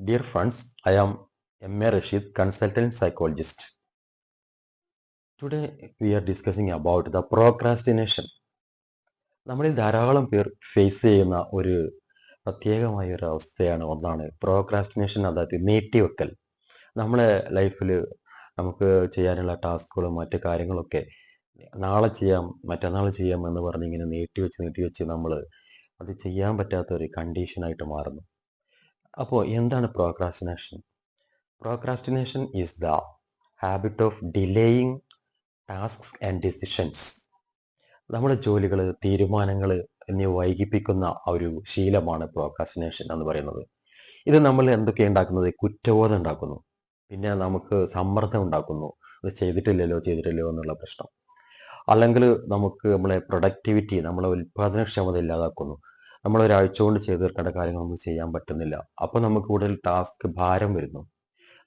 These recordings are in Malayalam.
Dear friends, I am A Rashid, consultant psychologist. Today we are discussing about the procrastination. നമ്മളിൽ ധാരാളം പേർ ഫേസ് ചെയ്യുന്ന ഒരു പ്രത്യേകമായ ഒരു അവസ്ഥയാണ് ഒന്നാണ് പ്രോക്രാസ്റ്റിനേഷൻ അതായത് നീട്ടിവെക്കൽ നമ്മളെ ലൈഫിൽ നമുക്ക് ചെയ്യാനുള്ള ടാസ്കുകളും മറ്റു കാര്യങ്ങളൊക്കെ നാളെ ചെയ്യാം മറ്റന്നാൾ ചെയ്യാം എന്ന് പറഞ്ഞ് ഇങ്ങനെ നീട്ടിവെച്ച് നീട്ടിവെച്ച് നമ്മൾ അത് ചെയ്യാൻ പറ്റാത്ത ഒരു കണ്ടീഷനായിട്ട് മാറുന്നു അപ്പോൾ എന്താണ് procrastination procrastination is the habit of delaying tasks and decisions നമ്മുടെ ജോലികൾ തീരുമാനങ്ങൾ എന്നിവ വൈകിപ്പിക്കുന്ന ഒരു ശീലമാണ് പ്രോക്രാസ്റ്റിനേഷൻ എന്ന് പറയുന്നത്. ഇത് നമ്മൾ എന്തൊക്കെ ഉണ്ടാക്കുന്നത്? കുറ്റബോധം ഉണ്ടാക്കുന്നു. പിന്നെ നമുക്ക് സമ്മർദ്ദം ഉണ്ടാക്കുന്നു. അത് ചെയ്തിട്ടില്ലല്ലോ ചെയ്തിട്ടില്ലയോ എന്നുള്ള പ്രശ്നം. അല്ലെങ്കിൽ നമുക്ക് നമ്മളെ പ്രൊഡക്ടിവിറ്റി നമ്മളെ ഉൽപാദനക്ഷമത ഇല്ലാതാക്കുന്നു. നമ്മൾ ഒരാഴ്ച കൊണ്ട് ചെയ്ത് തീർക്കേണ്ട കാര്യങ്ങൾ ചെയ്യാൻ പറ്റുന്നില്ല. അപ്പോൾ നമുക്ക് കൂടുതൽ ടാസ്ക് ഭാരം വരുന്നു.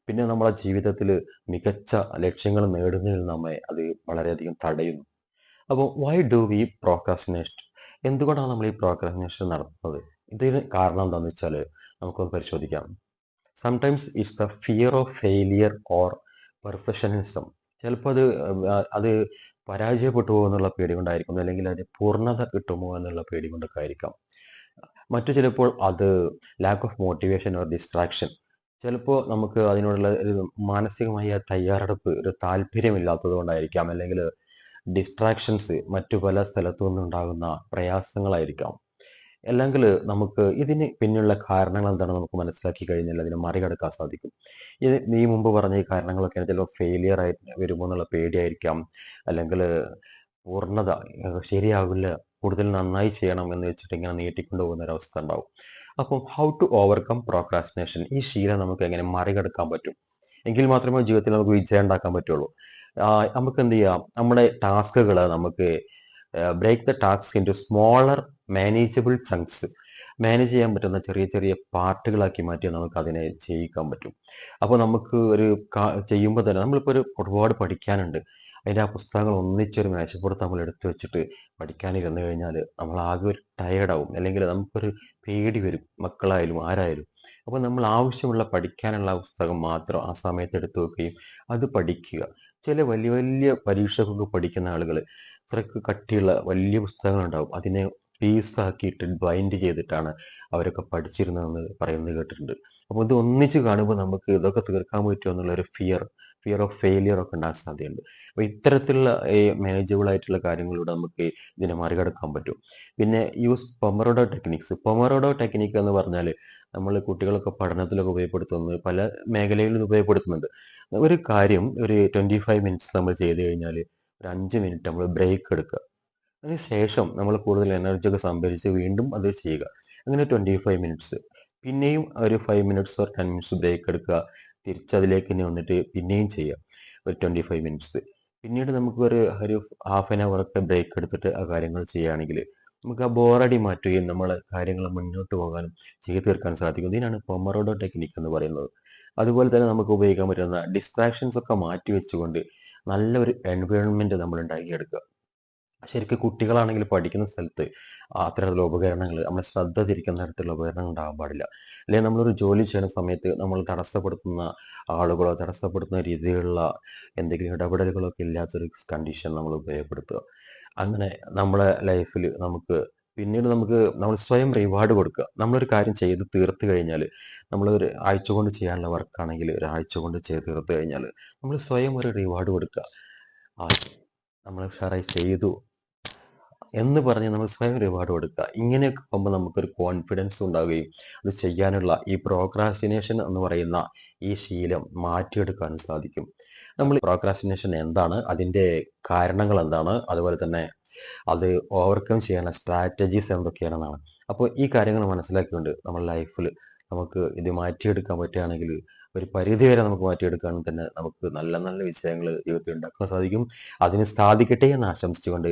പിന്നെ നമ്മളെ ജീവിതത്തിൽ മികച്ച ലക്ഷ്യങ്ങൾ നേടുന്നതിൽ നമ്മെ അത് വളരെയധികം തടയുന്നു. അപ്പോൾ വൈ ഡു വി പ്രോക്രാസ്റ്റിനേറ്റ് എന്തുകൊണ്ടാണ് നമ്മൾ ഈ പ്രോക്രാസ്റ്റിനേഷൻ നടത്തുന്നത്? ഇതിന് കാരണം എന്താണെന്ന് വെച്ചാൽ നമുക്കൊന്ന് പരിശോധിക്കാം. Sometimes is the fear of failure or perfectionism ചിലപ്പോൾ അത് അത് പരാജയപ്പെട്ടു പോകുമെന്നുള്ള പേടി കൊണ്ടായിരിക്കും അല്ലെങ്കിൽ അതിന് പൂർണത കിട്ടുമോ എന്നുള്ള പേടി കൊണ്ടൊക്കെ ആയിരിക്കാം മറ്റു ചിലപ്പോൾ അത് lack of motivation or distraction ചിലപ്പോൾ നമുക്ക് അതിനോടുള്ള ഒരു മാനസികമായ തയ്യാറെടുപ്പ് ഒരു താല്പര്യമില്ലാത്തത് കൊണ്ടായിരിക്കാം. അല്ലെങ്കിൽ ഡിസ്ട്രാക്ഷൻസ് മറ്റു പല സ്ഥലത്തു നിന്നുണ്ടാകുന്ന പ്രയാസങ്ങളായിരിക്കാം. അല്ലെങ്കിൽ നമുക്ക് ഇതിന് പിന്നിലുള്ള കാരണങ്ങൾ എന്താണെന്ന് നമുക്ക് മനസ്സിലാക്കി കഴിഞ്ഞാൽ അതിനെ മറികടക്കാൻ സാധിക്കും. ഇത് നീ മുമ്പ് പറഞ്ഞ ഈ കാരണങ്ങളൊക്കെ ചിലപ്പോൾ ഫെയിലിയർ ആയി വരുമോ എന്നുള്ള പേടിയായിരിക്കാം. അല്ലെങ്കിൽ പൂർണത ശരിയാവില്ല കൂടുതൽ നന്നായി ചെയ്യണം എന്ന് വെച്ചിട്ട് ഇങ്ങനെ നീട്ടിക്കൊണ്ടു പോകുന്ന ഒരു അവസ്ഥ ഉണ്ടാവും. അപ്പം ഹൗ ടു ഓവർകം പ്രോക്രാസ്റ്റിനേഷൻ ഈ ശീലം നമുക്ക് എങ്ങനെ മറികടക്കാൻ പറ്റും? എങ്കിൽ മാത്രമേ ജീവിതത്തിൽ നമുക്ക് വിജയം ഉണ്ടാക്കാൻ പറ്റുള്ളൂ. നമുക്ക് എന്ത് ചെയ്യാം? നമ്മുടെ ടാസ്കുകൾ നമുക്ക് break the task into smaller manageable chunks manage ചെയ്യാൻ പറ്റുന്ന ചെറിയ ചെറിയ പാർട്ടുകളാക്കി മാറ്റി നമുക്ക് അതിനെ ചെയ്യിക്കാൻ പറ്റും. അപ്പോൾ നമുക്ക് ഒരു ചെയ്യുമ്പോൾ തന്നെ നമ്മളിപ്പോൾ ഒരു ഒരുപാട് പഠിക്കാനുണ്ട്. അതിന്റെ ആ പുസ്തകങ്ങൾ ഒന്നിച്ചൊരു മേശപ്പുറത്ത് നമ്മൾ എടുത്തു വെച്ചിട്ട് പഠിക്കാനിരുന്നു കഴിഞ്ഞാൽ നമ്മൾ ആകെ ഒരു ടയേർഡാവും അല്ലെങ്കിൽ നമുക്കൊരു പേടി വരും മക്കളായാലും ആരായാലും. അപ്പോൾ നമ്മൾ ആവശ്യമുള്ള പഠിക്കാനുള്ള പുസ്തകം മാത്രം ആ സമയത്ത് എടുത്തു വെക്കുകയും അത് പഠിക്കുക. ചില വലിയ വലിയ പരീക്ഷകൾക്ക് പഠിക്കുന്ന ആളുകൾ ഇത്രക്ക് കട്ടിയുള്ള വലിയ പുസ്തകങ്ങളുണ്ടാവും. അതിനെ പീസാക്കിയിട്ട് ബൈൻഡ് ചെയ്തിട്ടാണ് അവരൊക്കെ പഠിച്ചിരുന്നതെന്ന് പറയുന്നത് കേട്ടിട്ടുണ്ട്. അപ്പോൾ ഇത് ഒന്നിച്ച് കാണുമ്പോൾ നമുക്ക് ഇതൊക്കെ തീർക്കാൻ പറ്റുമോ എന്നുള്ള ഒരു ഫിയർ ഫിയർ ഓഫ് ഫെയിലിയർ ഒക്കെ ഉണ്ടാകാൻ സാധ്യതയുണ്ട്. അപ്പോൾ ഇത്തരത്തിലുള്ള ഈ മാനേജബിൾ ആയിട്ടുള്ള കാര്യങ്ങളിലൂടെ നമുക്ക് ഇതിനെ മറികടക്കാൻ പറ്റും. പിന്നെ use pomodoro techniques pomodoro technique എന്ന് പറഞ്ഞാൽ നമ്മൾ കുട്ടികളൊക്കെ പഠനത്തിലൊക്കെ ഉപയോഗപ്പെടുത്തുന്നത് പല മേഖലകളിലും ഉപയോഗപ്പെടുത്തുന്നുണ്ട്. ഒരു കാര്യം ഒരു ട്വന്റി ഫൈവ് മിനിറ്റ്സ് നമ്മൾ ചെയ്ത് കഴിഞ്ഞാൽ ഒരു അഞ്ച് മിനിറ്റ് നമ്മൾ ബ്രേക്ക് എടുക്കുക. അതിനുശേഷം നമ്മൾ കൂടുതൽ എനർജി ഒക്കെ സംഭരിച്ച് വീണ്ടും അത് ചെയ്യുക. അങ്ങനെ ട്വന്റി ഫൈവ് മിനിറ്റ്സ് പിന്നെയും ഒരു five minutes or ten minutes break എടുക്കുക. തിരിച്ചതിലേക്ക് തന്നെ വന്നിട്ട് പിന്നെയും ചെയ്യുക. ഒരു ട്വന്റി ഫൈവ് മിനിറ്റ്സ് പിന്നീട് നമുക്ക് ഒരു ഒരു ഹാഫ് ആൻ അവർ ഒക്കെ ബ്രേക്ക് എടുത്തിട്ട് ആ കാര്യങ്ങൾ ചെയ്യുകയാണെങ്കിൽ നമുക്ക് ആ ബോറടി മാറ്റുകയും നമ്മൾ കാര്യങ്ങൾ മുന്നോട്ട് പോകാനും ചെയ്തു തീർക്കാൻ സാധിക്കും. ഇതിനാണ് പൊമറോഡോ ടെക്നിക്ക് എന്ന് പറയുന്നത്. അതുപോലെ തന്നെ നമുക്ക് ഉപയോഗിക്കാൻ പറ്റുന്ന ഡിസ്ട്രാക്ഷൻസ് ഒക്കെ മാറ്റി വെച്ചുകൊണ്ട് നല്ലൊരു എൻവയോൺമെന്റ് നമ്മൾ ഉണ്ടാക്കിയെടുക്കുക. ശരിക്കും കുട്ടികളാണെങ്കിൽ പഠിക്കുന്ന സ്ഥലത്ത് അത്തരത്തിലുള്ള ഉപകരണങ്ങൾ നമ്മളെ ശ്രദ്ധ തിരിക്കുന്ന തരത്തിലുള്ള ഉപകരണങ്ങൾ ഉണ്ടാകാൻ പാടില്ല. അല്ലെങ്കിൽ നമ്മളൊരു ജോലി ചെയ്യുന്ന സമയത്ത് നമ്മൾ തടസ്സപ്പെടുത്തുന്ന ആളുകളോ തടസ്സപ്പെടുത്തുന്ന രീതിയിലുള്ള എന്തെങ്കിലും ഇടപെടലുകളൊക്കെ ഇല്ലാത്തൊരു കണ്ടീഷൻ നമ്മൾ ഉപയോഗപ്പെടുത്തുക. അങ്ങനെ നമ്മളെ ലൈഫിൽ നമുക്ക് പിന്നീട് നമുക്ക് നമ്മൾ സ്വയം റിവാർഡ് കൊടുക്കുക. നമ്മളൊരു കാര്യം ചെയ്ത് തീർത്ത് കഴിഞ്ഞാൽ നമ്മൾ ഒരു ആഴ്ച കൊണ്ട് ചെയ്യാനുള്ള വർക്കാണെങ്കിൽ ഒരാഴ്ച കൊണ്ട് ചെയ്ത് തീർത്ത് കഴിഞ്ഞാൽ നമ്മൾ സ്വയം ഒരു റിവാർഡ് കൊടുക്കുക. നമ്മൾ ഉഷാറായി ചെയ്തു. എന്ന് പറഞ്ഞ് നമ്മൾ സ്വയം റിവാർഡ് കൊടുക്കുക. ഇങ്ങനെയൊക്കെ ആകുമ്പോൾ നമുക്കൊരു കോൺഫിഡൻസ് ഉണ്ടാവുകയും അത് ചെയ്യാനുള്ള ഈ പ്രോക്രാസ്റ്റിനേഷൻ എന്ന് പറയുന്ന ഈ ശീലം മാറ്റിയെടുക്കാനും സാധിക്കും. നമ്മൾ പ്രോക്രാസ്റ്റിനേഷൻ എന്താണ്? അതിന്റെ കാരണങ്ങൾ എന്താണ്? അതുപോലെ തന്നെ അത് ഓവർകം ചെയ്യാനുള്ള സ്ട്രാറ്റജീസ് എന്തൊക്കെയാണെന്നാണ്. അപ്പോൾ ഈ കാര്യങ്ങൾ മനസ്സിലാക്കിക്കൊണ്ട് നമ്മുടെ ലൈഫിൽ നമുക്ക് ഇത് മാറ്റിയെടുക്കാൻ പറ്റുകയാണെങ്കിൽ ഒരു പരിധി വരെ നമുക്ക് മാറ്റിയെടുക്കുകയാണെങ്കിൽ തന്നെ നമുക്ക് നല്ല നല്ല വിജയങ്ങൾ ജീവിതത്തിൽ ഉണ്ടാക്കാൻ സാധിക്കും. അതിന് സാധിക്കട്ടെ എന്ന് ആശംസിച്ചുകൊണ്ട്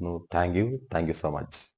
no thank you. Thank you so much.